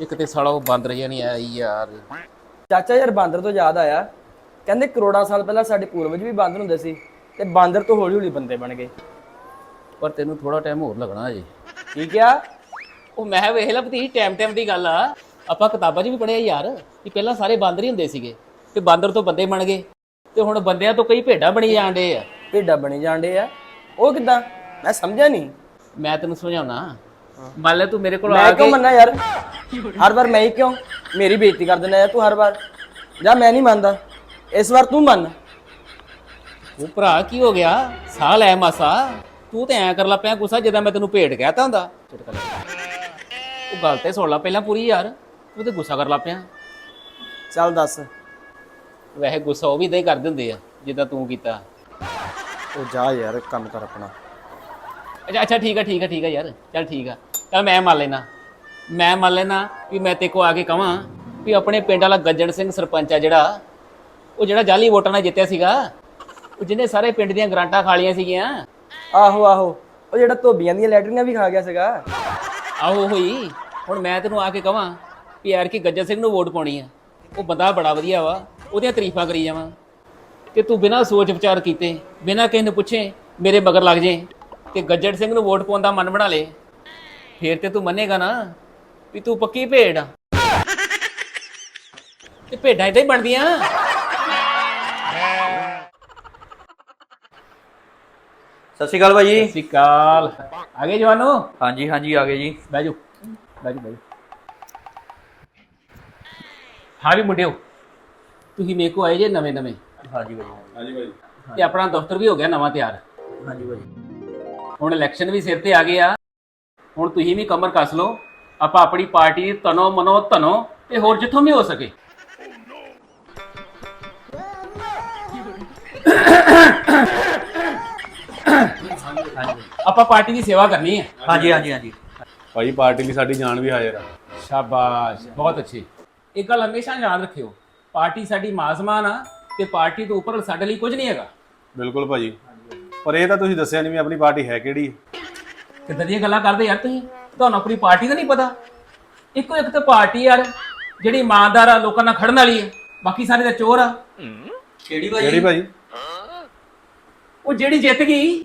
ਇੱਕ ਤੇ ਸਾਲਾ ਉਹ ਬਾਂਦਰ ਜਿਹਾ ਨਹੀਂ ਆਇਆ ਯਾਰ। ਚਾਚਾ ਯਾਰ ਬਾਂਦਰ ਤੋਂ ਯਾਦ ਆਇਆ ਕਹਿੰਦੇ ਕਰੋੜਾਂ ਸਾਲ ਪਹਿਲਾਂ ਸਾਡੇ ਪੂਰਵਜ ਵੀ ਬਾਂਦਰ ਹੁੰਦੇ ਸੀ ਤੇ ਬਾਂਦਰ ਤੋਂ ਹੌਲੀ ਹੌਲੀ ਬੰਦੇ ਬਣ ਗਏ। ਪਰ ਤੈਨੂੰ ਥੋੜਾ ਟਾਈਮ ਹੋਰ ਲੱਗਣਾ ਅਜੇ ਠੀਕ ਆ ਉਹ ਮੈਂ ਵੇਖ ਲਾ ਭਤੀ ਟਾਈਮ ਟਾਈਮ ਦੀ ਗੱਲ ਆ। ਆਪਾਂ ਕਿਤਾਬਾਂ 'ਚ ਵੀ ਪੜ੍ਹਿਆ ਯਾਰ ਕਿ ਪਹਿਲਾਂ ਸਾਰੇ ਬਾਂਦਰ ਹੀ ਹੁੰਦੇ ਸੀਗੇ ਤੇ ਬਾਂਦਰ ਤੋਂ ਬੰਦੇ ਬਣ ਗਏ। ਤੇ ਹੁਣ ਬੰਦਿਆਂ ਤੋਂ ਕਈ ਭੇਡਾਂ ਬਣੀ ਜਾਂਦੇ ਆ। ਭੇਡਾਂ ਬਣੀ ਜਾਂਦੇ ਆ। ਉਹ ਕਿਦਾਂ? ਮੈਂ ਸਮਝਿਆ ਨਹੀਂ ਮੈਂ ਤੈਨੂੰ ਸਮਝਾਉਣਾ। ਮੰਨ ਲੈ ਤੂੰ ਮੇਰੇ ਕੋਲ ਆ ਮੈਂ ਕੇ ਕਿਉਂ ਮੰਨਾਂ ਯਾਰ? ਹਰ ਵਾਰ ਮੈਂ ਹੀ ਕਿਉਂ? ਮੇਰੀ ਬੇਇੱਜ਼ਤੀ ਕਰ ਦਿੰਦਾ ਯਾਰ ਤੂੰ ਹਰ ਵਾਰ। ਜਾਂ ਮੈਂ ਨਹੀਂ ਮੰਨਦਾ। ਇਸ ਵਾਰ ਤੂੰ ਮੰਨ। ਉਹ ਭਰਾ ਕੀ ਹੋ ਗਿਆ? ਸਾਹ ਲੈ ਮਾਸਾ। ਤੂੰ ਤੇ ਐ ਕਰ ਲਾ ਪਿਆ ਗੁੱਸਾ ਜਿੱਦਾਂ ਮੈਂ ਤੈਨੂੰ ਭੇਡ ਕਹਿਤਾ ਹੁੰਦਾ। ਉਹ ਗੱਲ ਤੇ ਸੁਣ ਲਾ ਪਹਿਲਾਂ ਪੂਰੀ ਯਾਰ। ਤੂੰ ਤੇ ਗੁੱਸਾ ਕਰ ਲਾ ਪਿਆ। ਚੱਲ ਦੱਸ। ਵੈਸੇ ਗੁੱਸਾ ਉਹ ਵੀ ਇਦਾਂ ਹੀ ਕਰ ਦਿੰਦੇ ਆ ਜਿੱਦਾਂ ਤੂੰ ਕੀਤਾ। ਉਹ ਜਾ ਯਾਰ ਕੰਮ ਕਰ ਆਪਣਾ। ਅੱਛਾ ਅੱਛਾ ਠੀਕ ਆ ਠੀਕ ਆ ਠੀਕ ਆ ਯਾਰ। ਚੱਲ ਠੀਕ ਆ। ਚੱਲ ਮੈਂ ਮੰਨ ਲੈਣਾ ਮੈਂ ਮੰਨ ਲੈਣਾ ਵੀ ਮੈਂ ਤੇ ਕੋ ਆ ਕੇ ਕਵਾਂ ਵੀ ਆਪਣੇ ਪਿੰਡ ਵਾਲਾ ਗੱਜਣ ਸਿੰਘ ਸਰਪੰਚ ਆ ਜਿਹੜਾ ਉਹ ਜਿਹੜਾ ਜਾਲੀ ਵੋਟਾਂ ਨਾਲ ਜਿੱਤਿਆ ਸੀਗਾ ਉਹ ਜਿਹਨੇ ਸਾਰੇ ਪਿੰਡ ਦੀਆਂ ਗਰਾਂਟਾਂ ਖਾ ਲਈਆਂ ਸੀਗੀਆਂ। ਆਹੋ ਆਹੋ ਉਹ ਜਿਹੜਾ ਧੋਬੀਆਂ ਦੀਆਂ ਲੈਟਰੀਆਂ ਵੀ ਖਾ ਗਿਆ ਸੀਗਾ। ਆਹੋ ਹੋਈ ਹੁਣ ਮੈਂ ਤੈਨੂੰ ਆ ਕੇ ਕਵਾਂ ਵੀ ਯਾਰ ਕਿ ਗੱਜਣ ਸਿੰਘ ਨੂੰ ਵੋਟ ਪਾਉਣੀ ਆ। ਉਹ ਬੰਦਾ ਬੜਾ ਵਧੀਆ ਵਾ ਉਹਦੀਆਂ ਤਾਰੀਫਾਂ ਕਰੀ ਜਾਵਾਂ। ਤੇ ਤੂੰ ਬਿਨਾਂ ਸੋਚ ਵਿਚਾਰ ਕੀਤੇ ਬਿਨਾਂ ਕਿਸੇ ਨੂੰ ਪੁੱਛੇ ਮੇਰੇ ਮਗਰ ਲੱਗ ਜੇ ਤੇ ਗੱਜਣ ਸਿੰਘ ਨੂੰ ਵੋਟ ਪਾਉਣ ਦਾ ਮਨ ਬਣਾ ਲੇ। ਫੇਰ ਤੇ ਤੂੰ ਮੰਨੇਗਾ ਨਾ ਵੀ ਤੂੰ ਪੱਕੀ ਭੇਡ ਆ। ਤੇ ਭੇਡਾਂ ਇਦਾਂ ਹੀ ਬਣਦੀਆਂ। ਸਤਿ ਸ਼੍ਰੀ ਅਕਾਲ ਭਾਜੀ ਸਤਿ ਸ਼੍ਰੀ ਅਕਾਲ। ਆ ਗਏ ਜਵਾਨੋ? ਹਾਂਜੀ ਹਾਂਜੀ ਆ ਗਏ ਜੀ। ਬਹਿ ਜਾਓ। ਬਹਿ ਜਾਓ ਬਹਿ ਜਾਓ। ਹਾਂ ਵੀ ਮੁੰਡਿਓ ਤੁਸੀਂ ਮੇਰੇ ਕੋ ਆਏ ਜੇ ਨਵੇਂ ਨਵੇਂ। ਹਾਂਜੀ ਭਾਜੀ ਤੇ ਆਪਣਾ ਦਫ਼ਤਰ ਵੀ ਹੋ ਗਿਆ ਨਵਾਂ ਤਿਆਰ। ਹਾਂਜੀ ਭਾਜੀ ਹੁਣ ਇਲੈਕਸ਼ਨ ਵੀ ਸਿਰ ਤੇ ਆ ਗਏ ਆ। ਹੁਣ ਤੁਸੀਂ ਵੀ ਕਮਰ ਕੱਸ ਲਓ। ਆਪਾਂ ਆਪਣੀ ਪਾਰਟੀ ਦੀ ਤਨੋ ਮਨੋ ਧਨੋ ਤੇ ਹੋਰ ਜਿੱਥੋਂ ਵੀ ਹੋ ਸਕੇ। ਆਪਾਂ ਪਾਰਟੀ ਦੀ ਸੇਵਾ ਕਰਨੀ ਹੈ। ਹਾਂਜੀ ਹਾਂਜੀ ਹਾਂਜੀ। ਭਾਈ ਪਾਰਟੀ ਲਈ ਸਾਡੀ ਜਾਨ ਵੀ ਹਾਜ਼ਰ ਆ। ਸ਼ਾਬਾਸ਼ ਬਹੁਤ ਅੱਛੀ। ਇੱਕ ਗੱਲ ਹਮੇਸ਼ਾ ਯਾਦ ਰੱਖਿਓ ਪਾਰਟੀ ਸਾਡੀ ਮਾਜ਼ਮਾਨ ਆ ਤੇ ਪਾਰਟੀ ਤੋਂ ਉੱਪਰ ਸਾਡੇ ਲਈ ਕੁਝ ਨਹੀਂ ਹੈਗਾ। ਬਿਲਕੁਲ ਭਾਜੀ। ਪਰ ਇਹ ਤਾਂ ਤੁਸੀਂ ਦੱਸਿਆ ਨਹੀਂ ਵੀ ਆਪਣੀ ਪਾਰਟੀ ਹੈ ਕਿਹੜੀ। ਕਿੱਦਾਂ ਦੀਆਂ ਗੱਲਾਂ ਕਰਦੇ ਯਾਰ ਤੁਸੀਂ। ਤੁਹਾਨੂੰ ਆਪਣੀ ਪਾਰਟੀ ਦਾ ਨਹੀਂ ਪਤਾ? ਇੱਕੋ ਇੱਕ ਤਾਂ ਪਾਰਟੀ ਯਾਰ ਜਿਹੜੀ ਇਮਾਨਦਾਰ ਆ ਲੋਕਾਂ ਨਾਲ ਖੜਨ ਵਾਲੀ ਹੈ ਬਾਕੀ ਸਾਰੇ ਤਾਂ ਚੋਰ ਆ। ਕਿਹੜੀ ਕਿਹੜੀ ਭਾਜੀ ਉਹ ਜਿਹੜੀ ਜਿੱਤ ਗਈ।